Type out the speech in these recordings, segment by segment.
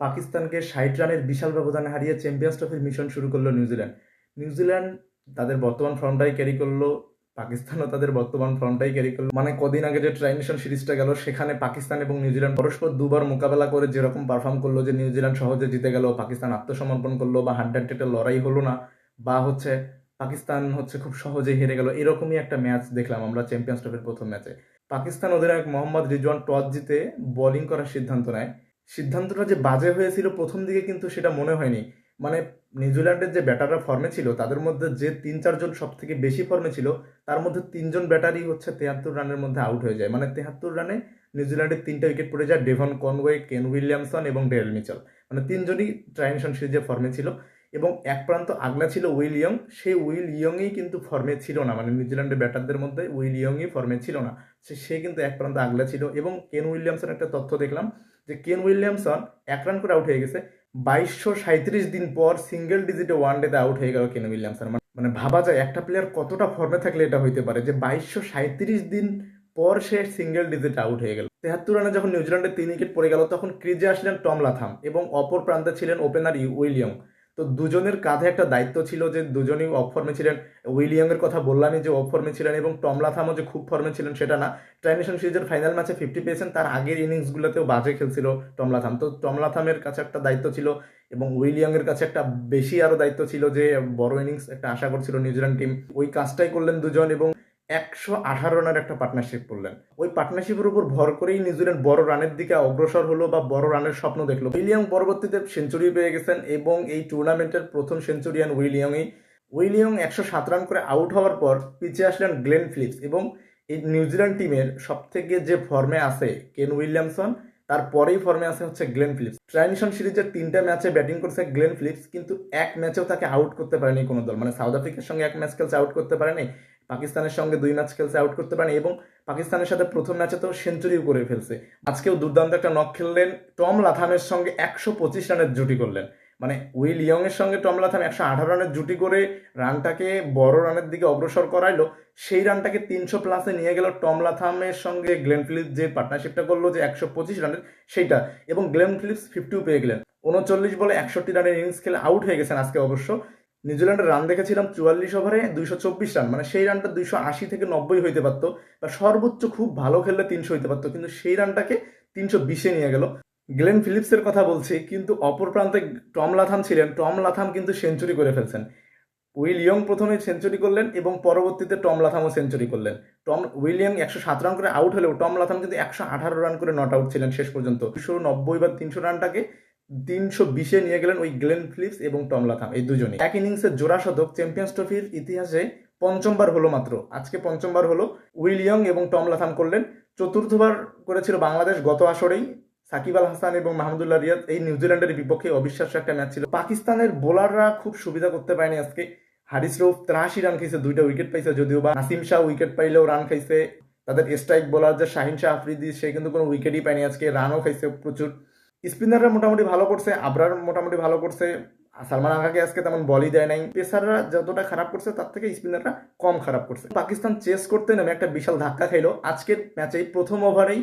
পাকিস্তানকে ষাট রানের বিশাল ব্যবধানে হারিয়ে চ্যাম্পিয়ন্স ট্রফির মিশন শুরু করল নিউজিল্যান্ড নিউজিল্যান্ড তাদের বর্তমান ফর্মটাই ক্যারি করল, পাকিস্তানও তাদের বর্তমান ফর্মটাই ক্যারি করল। মানে কদিন আগে যে ট্রাইনেশন সিরিজটা গেল, সেখানে পাকিস্তান এবং নিউজিল্যান্ড পরস্পর দুবার মোকাবেলা করে যেরকম পারফর্ম করল যে নিউজিল্যান্ড সহজে জিতে গেল, পাকিস্তান আত্মসমর্পণ করল বা হাড্ডার টেটে লড়াই হলো না, বা হচ্ছে পাকিস্তান হচ্ছে খুব সহজে হেরে গেল, এরকমই একটা ম্যাচ দেখলাম আমরা চ্যাম্পিয়ন্স ট্রফির প্রথম ম্যাচে পাকিস্তান অধিনায়ক মোহাম্মদ রিজওয়ান টস জিতে বোলিং করার সিদ্ধান্ত নেয়। সিদ্ধান্তটা যে বাজে হয়েছিল প্রথম দিকে কিন্তু সেটা মনে হয়নি। মানে নিউজিল্যান্ডের যে ব্যাটাররা ফর্মে ছিল, তাদের মধ্যে যে তিন চারজন সব থেকে বেশি ফর্মে ছিল, তার মধ্যে তিনজন ব্যাটারই হচ্ছে তেহাত্তর রানের মধ্যে আউট হয়ে যায়। মানে তেহাত্তর রানে নিউজিল্যান্ডের তিনটা উইকেট পড়ে যায়, ডেভন কনওয়ে, কেন উইলিয়ামসন এবং ডেরেল মিচেল। মানে তিনজনই ট্রাইনেশন সিরিজে ফর্মে ছিল এবং এক প্রান্ত আগলা ছিল উইল ইয়ং। সেই উইল ইয়ংই কিন্তু ফর্মে ছিল না। মানে নিউজিল্যান্ডের ব্যাটারদের মধ্যে উইল ইয়ংই ফর্মে ছিল না। সে কিন্তু এক প্রান্ত আগলা ছিল এবং কেন উইলিয়ামসন একটা তথ্য দেখলাম যে কেন উইলিয়ামসন এক রান করে আউট হয়ে গেছে, বাইশশো সাঁত্রিশ দিন পর সিঙ্গেল ডিজিটে ওয়ান ডেতে আউট হয়ে গেল কেন উইলিয়ামসন। মানে- মানে ভাবা যায় একটা প্লেয়ার কতটা ফর্মে থাকলে এটা হইতে পারে যে বাইশশো সাঁত্রিশ দিন পর সে সিঙ্গেল ডিজিট আউট হয়ে গেল। তেহাত্তর রানে যখন নিউজিল্যান্ডের তিন উইকেট পড়ে গেল, তখন ক্রিজে আসলেন টম লাথাম এবং অপর প্রান্তে ছিলেন ওপেনার উইলিয়াম। তো দুজনের কাঁধে একটা দায়িত্ব ছিল যে দুজনই অফ ফর্মে ছিলেন। উইলিয়ামের কথা বললামই যে অফ ফর্মে ছিলেন এবং টম লাথামও যে খুব ফর্মে ছিলেন সেটা না। ট্রাইনেশন সিরিজের ফাইনাল ম্যাচে ফিফটি পেয়েছেন, তার আগের ইনিংসগুলোতেও বাজে খেলছিল টম লাথাম তো টম লাথামের কাছে একটা দায়িত্ব ছিল এবং উইলিয়ামের কাছে একটা বেশি আরও দায়িত্ব ছিল যে বড় ইনিংস একটা আশা করছিল নিউজিল্যান্ড টিম ওই কাজটাই করলেন দুজন এবং একশো আঠারো রানের একটা পার্টনারশিপ করলেন। ওই পার্টনারশিপের উপর ভর করেই নিউজিল্যান্ড বড় রানের দিকে অগ্রসর হলো বা বড় রানের স্বপ্ন দেখল। উইলিয়াম পরবর্তীতে সেঞ্চুরি পেয়ে গেছেন এবং এই টুর্নামেন্টের প্রথম সেঞ্চুরিয়ান উইলিয়ামই। উইলিয়াম একশো সাত রান করে আউট হওয়ার পর পিছিয়ে আসলেন গ্লেন ফিলিপস এবং এই নিউজিল্যান্ড টিমের সব থেকে যে ফর্মে আছে কেন উইলিয়ামসন তারপরেই ফর্মে আছে হচ্ছে গ্লেন ফিলিপস। ট্রাইনিশন সিরিজের তিনটা ম্যাচে ব্যাটিং করছে গ্লেন ফিলিপস, কিন্তু এক ম্যাচেও তাকে আউট করতে পারেনি কোনো দল। মানে সাউথ আফ্রিকার সঙ্গে এক ম্যাচ খেলছে আউট করতে পারেনি। পাকিস্তানের সঙ্গে দুই ম্যাচ খেলছে আউট করতে পারেনি এবং পাকিস্তানের সাথে প্রথম ম্যাচে তো সেঞ্চুরিও করে ফেলছে। আজকেও দুর্দান্ত একটা নক খেললেন টম লাথামের সঙ্গে একশো পঁচিশ রানের জুটি করলেন। মানে উইল ইয়ং এর সঙ্গে টম লাথাম একশো আঠারো রানের জুটি করে রানটাকে বড় রানের দিকে অগ্রসর করাইলো, সেই রানটাকে তিনশো প্লাসে নিয়ে গেল টম লাথামের সঙ্গে গ্লেন ফিলিপস যে পার্টনারশিপটা করল যে একশো পঁচিশ রানের, সেইটা। এবং গ্লেন ফিলিপস ফিফটিও পেয়ে গেলেন। উনচল্লিশ বলে একষট্টি রানের ইনিংস খেলে আউট হয়ে গেছেন আজকে অবশ্য। নিউজিল্যান্ডের রান দেখেছিলাম চুয়াল্লিশ ওভারে দুইশো চব্বিশ রান মানে সেই রানটা দুইশো আশি থেকে নব্বই হইতে পারতো। বা সর্বোচ্চ খুব ভালো খেললে তিনশো হইতে পারতো, কিন্তু সেই রানটাকে তিনশো বিশে নিয়ে গেল। গ্লেন ফিলিপসের কথা বলছি, কিন্তু অপর প্রান্তে টম লাথাম ছিলেন, টম লাথাম কিন্তু সেঞ্চুরি করে ফেলছেন। উইল ইয়ং প্রথমে সেঞ্চুরি করলেন এবং পরবর্তীতে টম লাথামও সেঞ্চুরি করলেন। টম উইলিয়াম একশো সাত রান করে আউট হলেও টম লাথাম কিন্তু একশো আঠারো রান করে নট আউট ছিলেন শেষ পর্যন্ত। দুশো নব্বই বা তিনশো রানটাকে তিনশো বিশে নিয়ে গেলেন ওই গ্লেন ফিলিপস এবং টম লাথাম, এই দুজনই। এক ইনিংসের জোড়া শতক চ্যাম্পিয়ন্স ট্রফির ইতিহাসে পঞ্চমবার হলো মাত্র। আজকে পঞ্চমবার হলো উইলিয়ং এবং টম লাথাম করলেন। চতুর্থবার করেছিল বাংলাদেশ গত আসরেই। সাকিব আল হাসান এবং মাহমুদুল্লাহ রিয়াদ এই নিউজিল্যান্ডের বিপক্ষে অবিশ্বাস্য একটা ম্যাচ ছিল। পাকিস্তানের বোলাররা খুব সুবিধা করতে পারেনি আজকে। হারিস রৌফ ত্রাশি রান খাইছে দুইটা উইকেট পাইছে যদিও বা নাসিম শাহ উইকেট পাইলেও রান খাইছে। তাদের স্ট্রাইক বোলার যে শাহিন শাহ আফ্রিদি, সে কিন্তু কোনো উইকেটই পায়নি আজকে, রানও খাইছে প্রচুর। স্পিনাররা মোটামুটি ভালো করছে, আবরার মোটামুটি ভালো করছে, সালমান আগাকে আজকে তেমন বলই দেয় নাই। পেসাররা যতটা খারাপ করছে, তার থেকে স্পিনাররা কম খারাপ করছে। পাকিস্তান চেস করতে নেমে একটা বিশাল ধাক্কা খেলো। আজকের ম্যাচেই প্রথম ওভারেই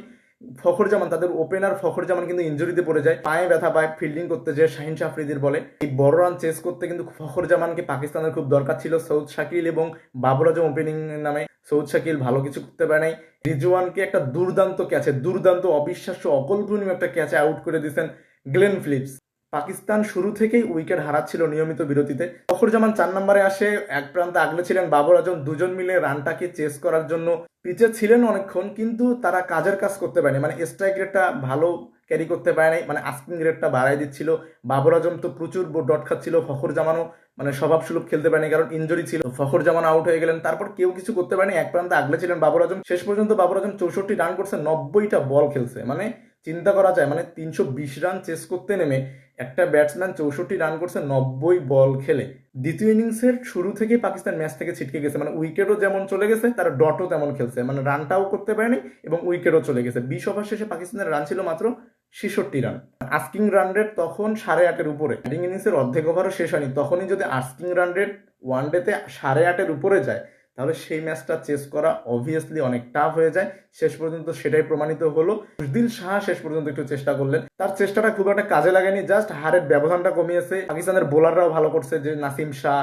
ফখর জামান তাদের ওপেনার ফখর জামান কিন্তু ইঞ্জুরিতে পড়ে যায়। পায়ে ব্যথা পায় ফিল্ডিং করতে যে শাহিন শাফরিদির বলে। এই বড় রান চেস করতে কিন্তু ফখর জামানকে পাকিস্তানের খুব দরকার ছিল। সৌদ শাকিল এবং বাবর আজম ওপেনিং নামে সৌদ শাকিল ভালো কিছু করতে পারে নাই। রিজওয়ানকে একটা দুর্দান্ত ক্যাচে দুর্দান্ত অবিশ্বাস্য অকল্পনীয় একটা ক্যাচে আউট করে দিয়েছেন গ্লেন ফিলিপস। পাকিস্তান শুরু থেকেই উইকেট হারাচ্ছিল নিয়মিত বিরতিতে। তখন যেমন চার নম্বরে আসে, এক প্রান্তে আগলে ছিলেন বাবর আজম, দুজন মিলে রানটাকে চেস করার জন্য। পিচে ছিলেন অনেকক্ষণ, কিন্তু তারা কাজের কাজ করতে পারেনি মানে স্ট্রাইক রেটটা ভালো ক্যারি করতে পারে নাই। মানে আস্কিং রেটটা বাড়াই দিচ্ছিল। বাবর আজম তো প্রচুর ডট খাচ্ছিল। ফখর জামানও মানে স্বভাব সুলভ খেলতে পারেনি, কারণ ইঞ্জুরি ছিল। ফখর জামান আউট হয়ে গেলেন। তারপর কেউ কিছু করতে পারেনি। এক প্রান্তে আগলে ছিলেন বাবর আজম। শেষ পর্যন্ত বাবর আজম চৌষট্টি রান করছে, নব্বইটা বল খেলছে। মানে চিন্তা করা যায় মানে তিনশো বিশ রান চেস করতে নেমে একটা ব্যাটসম্যান চৌষট্টি রান করছে, নব্বই বল খেলে। দ্বিতীয় ইনিংসের শুরু থেকে পাকিস্তান ম্যাচ থেকে ছিটকে গেছে। মানে উইকেটও যেমন চলে গেছে, তার ডটও তেমন খেলছে। মানে রানটাও করতে পারেনি এবং উইকেটও চলে গেছে। বিশ ওভার শেষে পাকিস্তানের রান ছিল মাত্র ছেষট্টি রান। আস্কিং রান রেট তখন সাড়ে আটের উপরে। ব্যাটিং ইনিংসের অর্ধেক ওভারও শেষ হয়নি। তখনই যদি আস্কিং রান রেট ওয়ান ডেতে সাড়ে আটের উপরে যায়, তাহলে সেই ম্যাচটা চেস করা অবভিয়াসলি অনেক টাফ হয়ে যায়। শেষ পর্যন্ত সেটাই প্রমাণিত হলো। দিল শাহ শেষ পর্যন্ত একটু চেষ্টা করলেন। তার চেষ্টাটা খুব একটা কাজে লাগেনি জাস্ট হারের ব্যবধানটা কমিয়েছে। পাকিস্তানের বোলাররাও ভালো করছে, যে নাসিম শাহ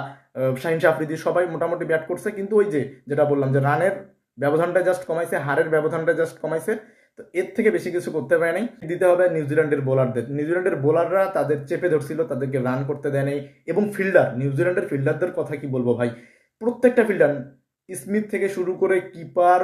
শাহিন শাহ আফ্রিদি, সবাই মোটামুটি ব্যাট করছে। কিন্তু ওই যে, যেটা বললাম যে রানের ব্যবধানটা জাস্ট কমাইছে, হারের ব্যবধানটা জাস্ট কমাইছে। তো এর থেকে বেশি কিছু করতে পারে নাই দিতে হবে নিউজিল্যান্ডের বোলারদের নিউজিল্যান্ডের বোলাররা তাদের চেপে ধরছিল, তাদেরকে রান করতে দেয়নি এবং ফিল্ডার নিউজিল্যান্ডের ফিল্ডারদের কথা কি বলব ভাই? প্রত্যেকটা ফিল্ডার স্মিথ থেকে শুরু করে কিপার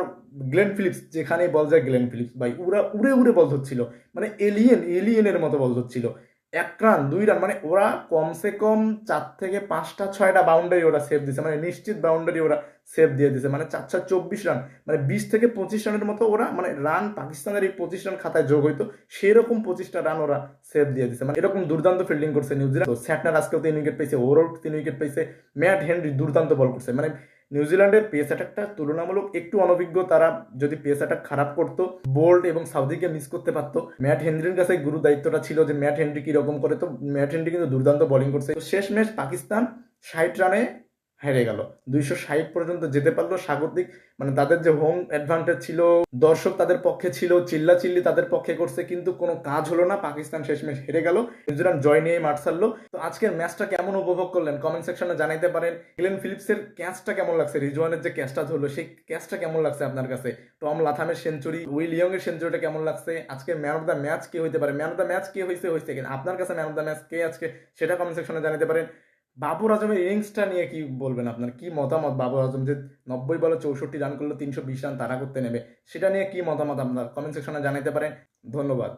গ্লেন ফিলিপস যেখানে বল যায় গ্লেন ফিলিপস ভাই উড়া উড়ে উড়ে বল ধরছিল। মানে এলিয়েন এলিয়েনের মতো বল ধরছিল। এক রান, দুই রান মানে ওরা কমসে কম চার থেকে পাঁচটা, ছয়টা বাউন্ডারি ওরা সেভ দিছে মানে নিশ্চিত বাউন্ডারি ওরা সেভ দিয়ে দিছে মানে চার চার চব্বিশ রান মানে বিশ থেকে পঁচিশ রানের মতো ওরা মানে রান পাকিস্তানের এই পঁচিশ রান খাতায় যোগ হইতো, সেরকম পঁচিশটা রান ওরা সেভ দিয়ে দিছে মানে এরকম দুর্দান্ত ফিল্ডিং করছে নিউজিল্যান্ড। তো স্যাটনার আজকেও তিন উইকেট পেয়েছে ওভারঅল তিন উইকেট পেয়েছে, ম্যাট হেনরি দুর্দান্ত বল করছে মানে নিউজিল্যান্ডের পেস অ্যাটাকটা তুলনামূলক একটু অনভিজ্ঞ। তারা যদি পেস অ্যাটাক খারাপ করতো বোল্ড এবং সাউদিকে মিস করতে পারতো। ম্যাট হেনরির কাছে গুরু দায়িত্বটা ছিল যে ম্যাট হেনরি কীরকম করে, তো ম্যাট হেনরি কিন্তু দুর্দান্ত বোলিং করছে। শেষ ম্যাচ পাকিস্তান ষাট রানে হেরে গেল। দুইশো ষাট পর্যন্ত যেতে পারল স্বাগতিক। মানে তাদের যে হোম অ্যাডভান্টেজ ছিল, দর্শক তাদের পক্ষে ছিল চিল্লা চিল্লি তাদের পক্ষে করছে, কিন্তু কোনো কাজ হলো না। পাকিস্তান শেষ ম্যাচ হেরে গেল। নিউজিল্যান্ড জয় নিয়ে মাঠ ছাড়লো। তো আজকের ম্যাচটা কেমন উপভোগ করলেন? কমেন্ট সেকশনে জানাইতে পারেন। গ্লেন ফিলিপসের ক্যাচটা কেমন লাগছে? রিজওয়ানের যে ক্যাচটা ধরলো, সেই ক্যাচটা কেমন লাগছে আপনার কাছে? টম লাথামের সেঞ্চুরি উইল ইয়ং এর সেঞ্চুরিটা কেমন লাগছে? আজকে ম্যান অফ দ্য ম্যাচ কে হইতে পারে? ম্যান অফ দ্য ম্যাচ কে হয়েছে হয়েছে কিনা? আপনার কাছে ম্যান অফ দ্য ম্যাচ কে আজকে? সেটা কমেন্ট সেকশনে জানাতে পারেন। বাবর আজমের ইনিংসটা নিয়ে কি বলবেন আপনার? কি মতামত বাবুর আজম? যে নব্বই বলে চৌষট্টি রান করল, তিনশো বিশ রান তারা করতে নেবে, সেটা নিয়ে কি মতামত আপনার? কমেন্ট সেকশনে জানাতে পারেন। ধন্যবাদ।